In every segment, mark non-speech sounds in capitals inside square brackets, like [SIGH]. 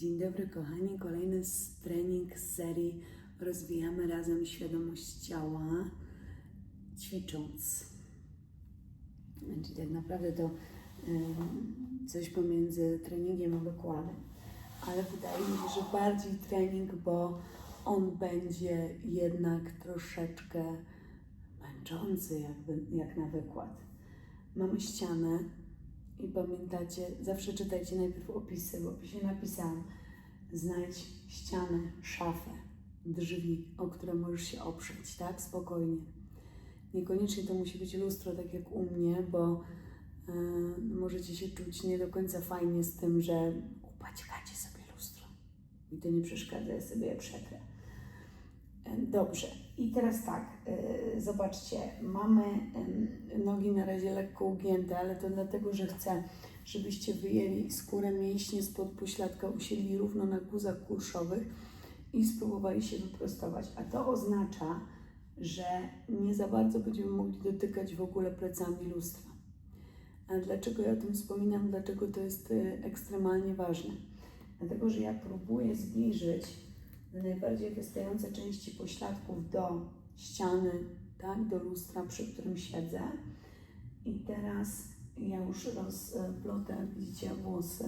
Dzień dobry kochani, kolejny trening z serii Rozwijamy razem świadomość ciała, ćwicząc. Czyli tak naprawdę to coś pomiędzy treningiem a wykładem. Ale wydaje mi się, że bardziej trening, bo on będzie jednak troszeczkę męczący jakby, jak na wykład. Mamy ścianę i pamiętacie, zawsze czytajcie najpierw opisy. W opisie napisałam znajdź ścianę, szafę, drzwi, o które możesz się oprzeć, tak? Spokojnie. Niekoniecznie to musi być lustro, tak jak u mnie, bo y, możecie się czuć nie do końca fajnie z tym, że upaćkacie sobie lustro. I to nie przeszkadza, ja sobie je przetrę. Dobrze, i teraz tak, e, zobaczcie, mamy nogi na razie lekko ugięte, ale to dlatego, że chcę, żebyście wyjęli skórę mięśnie spod pośladka, usiedli równo na guzach kurszowych i spróbowali się wyprostować. A to oznacza, że nie za bardzo będziemy mogli dotykać w ogóle plecami lustra. A dlaczego ja o tym wspominam? Dlaczego to jest e, ekstremalnie ważne? Dlatego, że ja próbuję zbliżyć najbardziej wystające części pośladków do ściany, tak, do lustra, przy którym siedzę. I teraz ja już rozplotę, widzicie, włosy.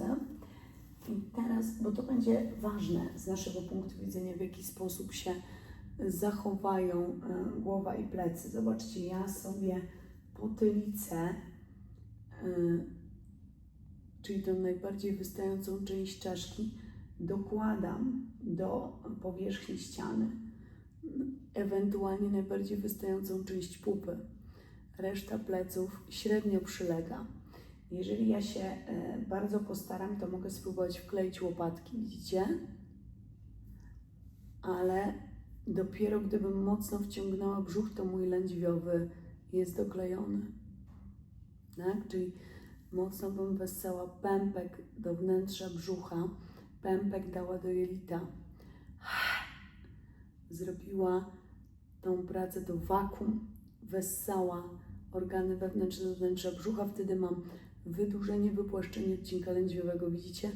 I teraz, bo to będzie ważne z naszego punktu widzenia, w jaki sposób się zachowają e, głowa i plecy. Zobaczcie, ja sobie potylicę, e, czyli tą najbardziej wystającą część czaszki, dokładam do powierzchni ściany, ewentualnie najbardziej wystającą część pupy. Reszta pleców średnio przylega. Jeżeli ja się e, bardzo postaram, to mogę spróbować wkleić łopatki, widzicie? Ale dopiero gdybym mocno wciągnęła brzuch, to mój lędźwiowy jest doklejony. Tak? Czyli mocno bym wessała pępek do wnętrza brzucha, pępek dała do jelita. [SIGHS] Zrobiła tą pracę do wakum, wessała organy wewnętrzne do wnętrza brzucha. Wtedy mam wydłużenie, wypłaszczenie odcinka lędźwiowego. Widzicie?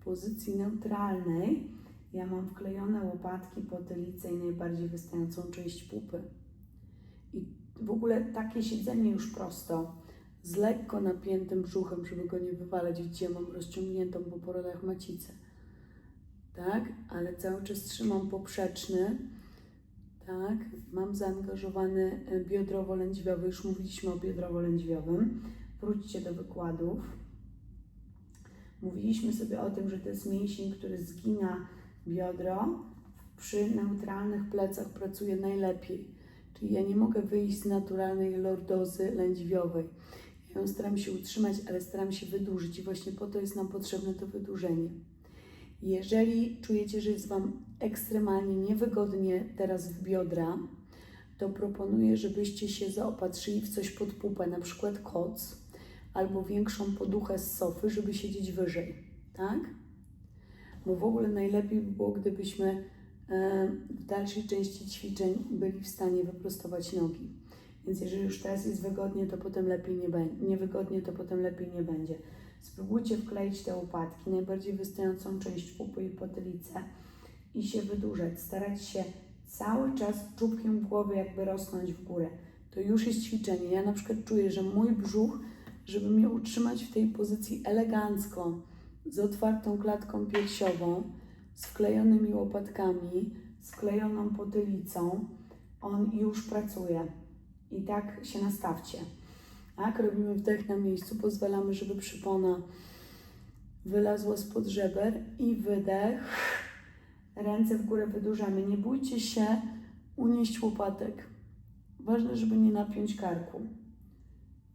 W pozycji neutralnej ja mam wklejone łopatki, potylicę i najbardziej wystającą część pupy. I w ogóle takie siedzenie już prosto, z lekko napiętym brzuchem, żeby go nie wywalać. Widzicie, mam rozciągniętą po porodach macicę. Tak? Ale cały czas trzymam poprzeczny. Tak? Mam zaangażowany e, biodrowo-lędźwiowy. Już mówiliśmy o biodrowo-lędźwiowym. Wróćcie do wykładów. Mówiliśmy sobie o tym, że to jest mięsień, który zgina biodro. Przy neutralnych plecach pracuje najlepiej. Czyli ja nie mogę wyjść z naturalnej lordozy lędźwiowej. Ja ją staram się utrzymać, ale staram się wydłużyć i właśnie po to jest nam potrzebne to wydłużenie. Jeżeli czujecie, że jest Wam ekstremalnie niewygodnie teraz w biodra, to proponuję, żebyście się zaopatrzyli w coś pod pupę, na przykład koc albo większą poduchę z sofy, żeby siedzieć wyżej, tak? Bo w ogóle najlepiej by było, gdybyśmy e, w dalszej części ćwiczeń byli w stanie wyprostować nogi. Więc jeżeli już teraz jest wygodnie, to potem lepiej nie będzie. Niewygodnie, to potem lepiej nie będzie. Spróbujcie wkleić te łopatki, najbardziej wystającą część pupy i potylicę i się wydłużać. Starać się cały czas czubkiem głowy jakby rosnąć w górę. To już jest ćwiczenie. Ja na przykład czuję, że mój brzuch, żeby mnie utrzymać w tej pozycji elegancko, z otwartą klatką piersiową, z wklejonymi łopatkami, z wklejoną potylicą, on już pracuje. I tak się nastawcie. Tak, robimy wdech na miejscu, pozwalamy, żeby przypona wylazła spod żeber i wydech. Ręce w górę wydłużamy. Nie bójcie się unieść łopatek. Ważne, żeby nie napiąć karku.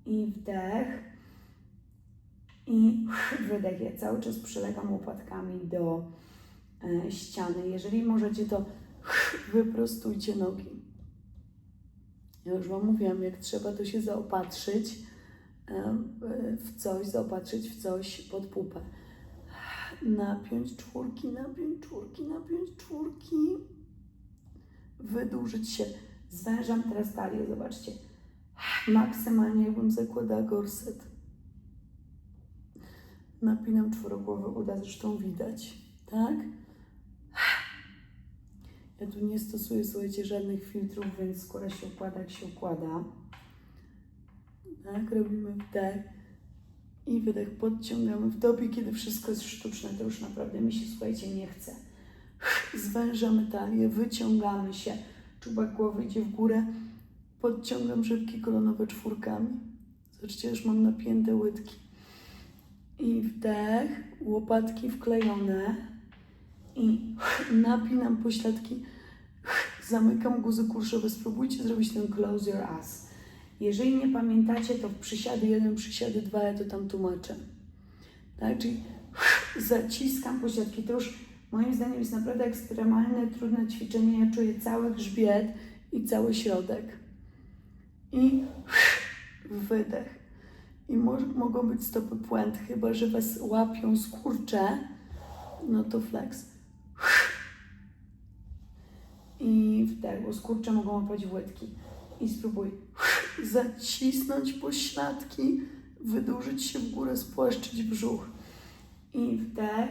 I wdech. I wydech. Ja cały czas przylegam łopatkami do e, ściany. Jeżeli możecie, to wyprostujcie nogi. Ja już Wam mówiłam, jak trzeba, to się zaopatrzyć w coś, zaopatrzyć w coś pod pupę. Napiąć czwórki, napiąć czwórki, napiąć czwórki. Wydłużyć się. Zwężam teraz talię, zobaczcie. Maksymalnie jakbym zakładała gorset. Napinam czworogłowy uda, zresztą widać. Tak? Ja tu nie stosuję, słuchajcie, żadnych filtrów, więc skóra się układa, jak się układa. Tak, robimy wdech i wydech, podciągamy. W dobie, kiedy wszystko jest sztuczne, to już naprawdę mi się, słuchajcie, nie chce. Zwężamy talię, wyciągamy się. Czubek głowy idzie w górę. Podciągam rzepki kolonowe czwórkami. Zobaczcie, już mam napięte łydki. I wdech, łopatki wklejone. I napinam pośladki. Zamykam guzy kurszowe. Spróbujcie zrobić ten close your ass. Jeżeli nie pamiętacie, to w przysiady 1, przysiady 2 ja to tam tłumaczę. Tak, czyli zaciskam pośladki. To już moim zdaniem jest naprawdę ekstremalne, trudne ćwiczenie. Ja czuję cały grzbiet i cały środek. I wydech. I mo- mogą być stopy puent, chyba że Was łapią skurcze, no to flex. I wdech, bo skurcze mogą łapać łydki. I spróbuj [LAUGHS] zacisnąć pośladki, wydłużyć się w górę, spłaszczyć brzuch. I wdech,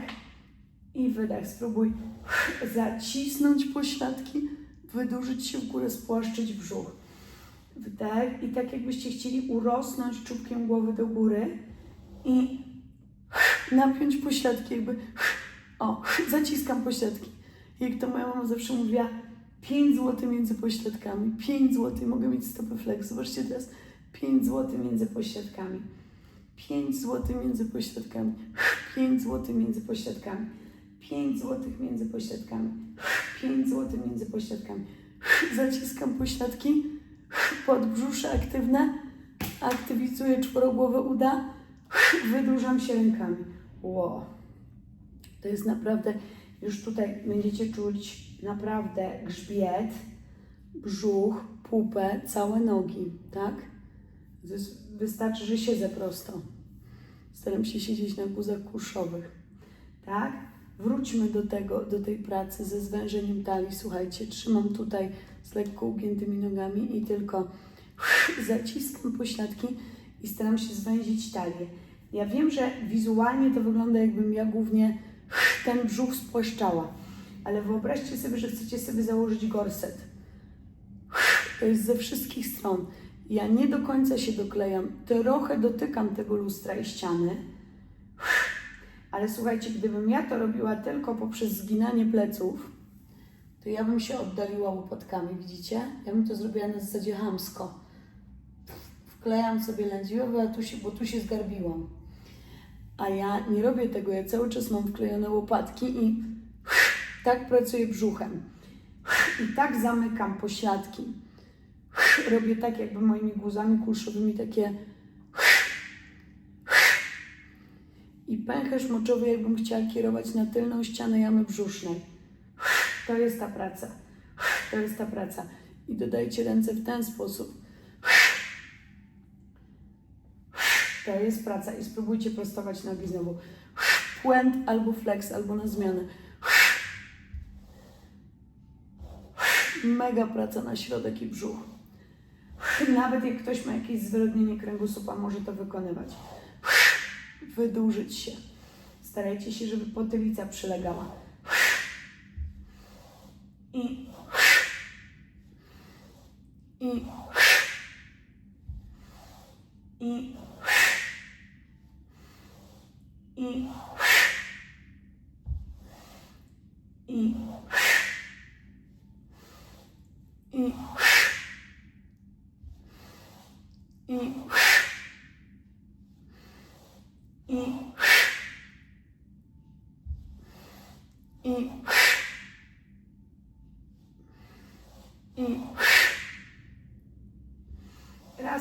i wydech. Spróbuj [LAUGHS] zacisnąć pośladki, wydłużyć się w górę, spłaszczyć brzuch. Wdech i tak jakbyście chcieli urosnąć czubkiem głowy do góry i [LAUGHS] napiąć pośladki, jakby o, zaciskam pośladki. Jak to moja mama zawsze mówiła, 5 zł między pośladkami, 5 zł, mogę mieć stopy flex. Zobaczcie teraz, 5 zł między pośladkami, 5 zł między pośladkami, 5 zł między pośladkami, 5 zł między pośladkami, 5 zł między pośladkami. Zaciskam pośladki, podbrzusze aktywne, aktywizuję czworogłowe uda, wydłużam się rękami. Wow. To jest naprawdę, już tutaj będziecie czuć naprawdę grzbiet, brzuch, pupę, całe nogi, tak? Wys- Wystarczy, że siedzę prosto. Staram się siedzieć na guzach kurszowych, tak? Wróćmy do tego, do tej pracy ze zwężeniem talii. Słuchajcie, trzymam tutaj z lekko ugiętymi nogami i tylko [LAUGHS] zaciskam pośladki i staram się zwęzić talię. Ja wiem, że wizualnie to wygląda jakbym ja głównie [LAUGHS] ten brzuch spłaszczała, ale wyobraźcie sobie, że chcecie sobie założyć gorset. To jest ze wszystkich stron. Ja nie do końca się doklejam, trochę dotykam tego lustra i ściany, ale słuchajcie, gdybym ja to robiła tylko poprzez zginanie pleców, to ja bym się oddaliła łopatkami, widzicie? Ja bym to zrobiła na zasadzie hamsko. Wklejam sobie lędźwiowe, a tu się, bo tu się zgarbiłam. A ja nie robię tego, ja cały czas mam wklejone łopatki i tak pracuję brzuchem. I tak zamykam pośladki. Robię tak jakby moimi guzami kulszowymi takie i pęcherz moczowy jakbym chciała kierować na tylną ścianę jamy brzusznej. To jest ta praca. To jest ta praca. I dodajcie ręce w ten sposób. To jest praca. I spróbujcie prostować nogi znowu. Puent albo flex, albo na zmianę. Mega praca na środek i brzuch. Nawet jak ktoś ma jakieś zwyrodnienie kręgosłupa, może to wykonywać. Wydłużyć się. Starajcie się, żeby potylica przylegała.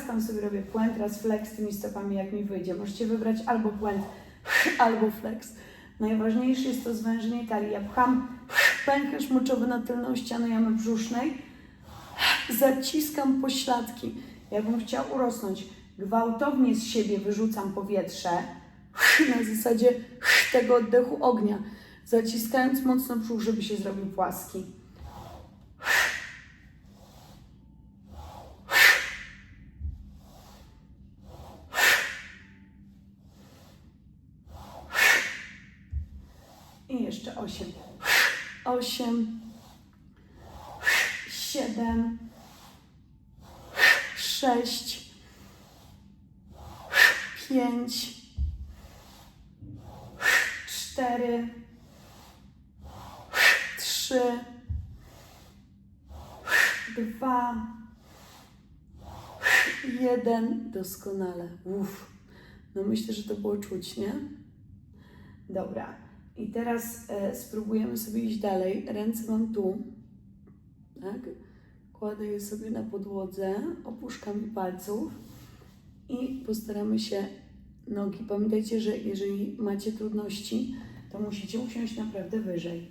Tam sobie robię puent, raz flex tymi stopami, jak mi wyjdzie. Możecie wybrać albo puent, [LAUGHS] albo flex. Najważniejsze jest to zwężenie talii. Ja pcham [LAUGHS] pęcherz moczowy na tylną ścianę jamy brzusznej, [LAUGHS] zaciskam pośladki. Jakbym chciała urosnąć, gwałtownie z siebie wyrzucam powietrze na zasadzie tego oddechu ognia, zaciskając mocno brzuch, żeby się zrobił płaski. I jeszcze osiem. Osiem. Siedem. Sześć. Pięć. Cztery. Trzy. Dwa. Jeden. Doskonale. Uff. No myślę, że to było czuć, nie? Dobra. I teraz e, spróbujemy sobie iść dalej. Ręce mam tu. Tak? Kładę je sobie na podłodze opuszkami palców i postaramy się nogi. Pamiętajcie, że jeżeli macie trudności, to musicie usiąść naprawdę wyżej.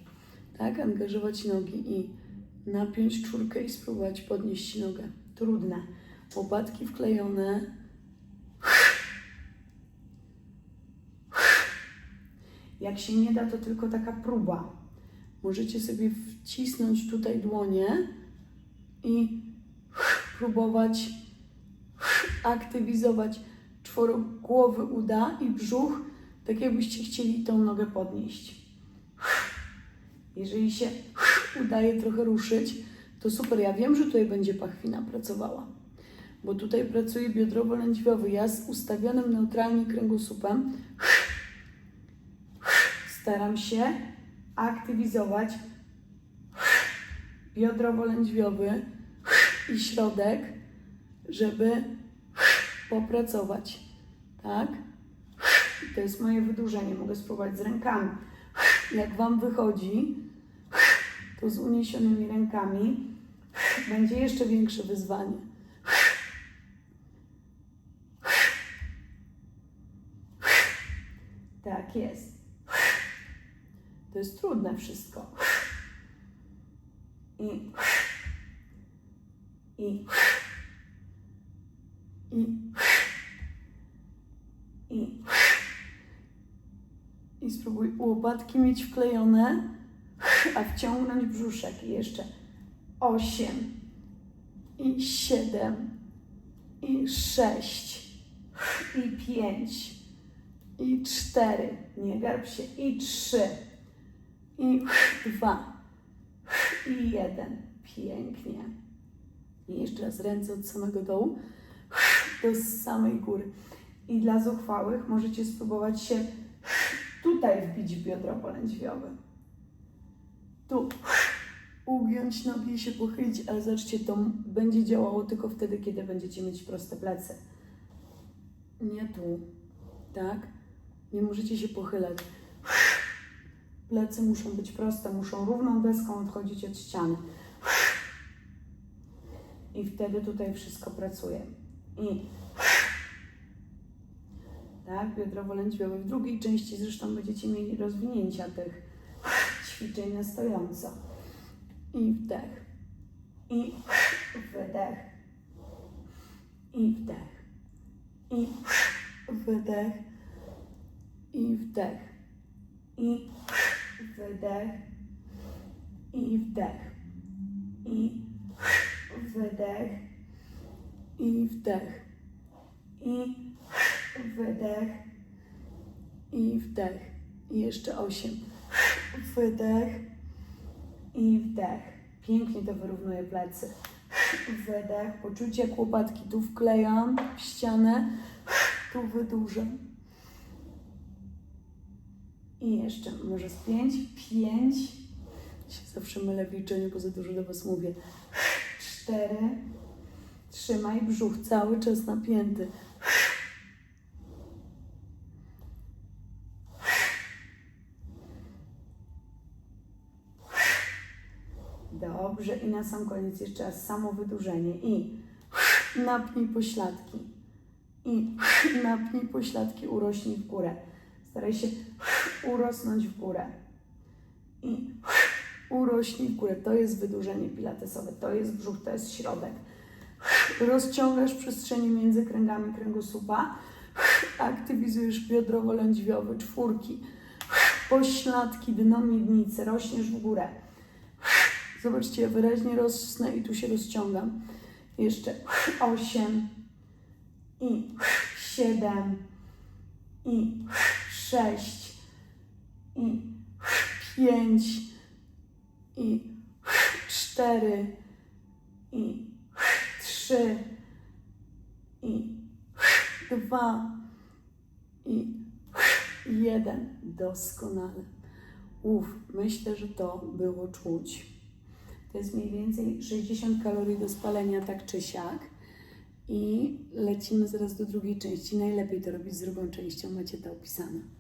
Tak? Angażować nogi i napiąć czwórkę i spróbować podnieść nogę. Trudne. Łopatki wklejone. Jak się nie da, to tylko taka próba. Możecie sobie wcisnąć tutaj dłonie i próbować aktywizować czworogłowy uda i brzuch, tak jakbyście chcieli tą nogę podnieść. Jeżeli się udaje trochę ruszyć, to super. Ja wiem, że tutaj będzie pachwina pracowała, bo tutaj pracuje biodrowo-lędźwiowy. Ja z ustawionym neutralnie kręgosłupem staram się aktywizować biodrowo-lędźwiowy i środek, żeby popracować. Tak? I to jest moje wydłużenie. Mogę spróbować z rękami. Jak Wam wychodzi, to z uniesionymi rękami będzie jeszcze większe wyzwanie. Tak jest. To jest trudne wszystko. I. I. I. I. I spróbuj łopatki mieć wklejone, a wciągnąć brzuszek. I jeszcze osiem. I siedem. I sześć. I pięć. I cztery. Nie garb się. I trzy. I dwa. I jeden. Pięknie. I jeszcze raz ręce od samego dołu do samej góry. I dla zuchwałych możecie spróbować się tutaj wbić w biodro polędźwiowe. Tu ugiąć nogi i się pochylić, ale zobaczcie, to będzie działało tylko wtedy, kiedy będziecie mieć proste plecy. Nie tu, tak? Nie możecie się pochylać. Plecy muszą być proste, muszą równą deską odchodzić od ściany. I wtedy tutaj wszystko pracuje. I tak, biodrowo-lędźwiowy. W drugiej części zresztą będziecie mieli rozwinięcia tych ćwiczeń na stojąco. I wdech. I wydech. I wdech. I wydech. I wdech. I wydech. I wdech. I wydech. I wdech. I wydech. I wdech. I jeszcze osiem. Wydech. I wdech. Pięknie to wyrównuje plecy. Wydech. Poczucie jak łopatki tu wklejam w ścianę. Tu wydłużam. I jeszcze może z pięć. Pięć. Się zawsze mylę w liczeniu, bo za dużo do Was mówię. Cztery. Trzymaj brzuch cały czas napięty. Dobrze. I na sam koniec jeszcze raz samo wydłużenie. I napnij pośladki. I napnij pośladki, urośnij w górę. Staraj się urosnąć w górę. I urośnij w górę. To jest wydłużenie pilatesowe. To jest brzuch, to jest środek. Rozciągasz przestrzenie między kręgami kręgosłupa. Aktywizujesz biodrowo-lędźwiowy, czwórki, pośladki, dno miednicy. Rośniesz w górę. Zobaczcie, ja wyraźnie rosnę i tu się rozciągam. Jeszcze osiem i siedem i sześć i pięć i cztery i trzy i dwa i jeden. Doskonale. Uf, myślę, że to było czuć. To jest mniej więcej 60 kalorii do spalenia, tak czy siak. I lecimy zaraz do drugiej części. Najlepiej to robić z drugą częścią, macie to opisane.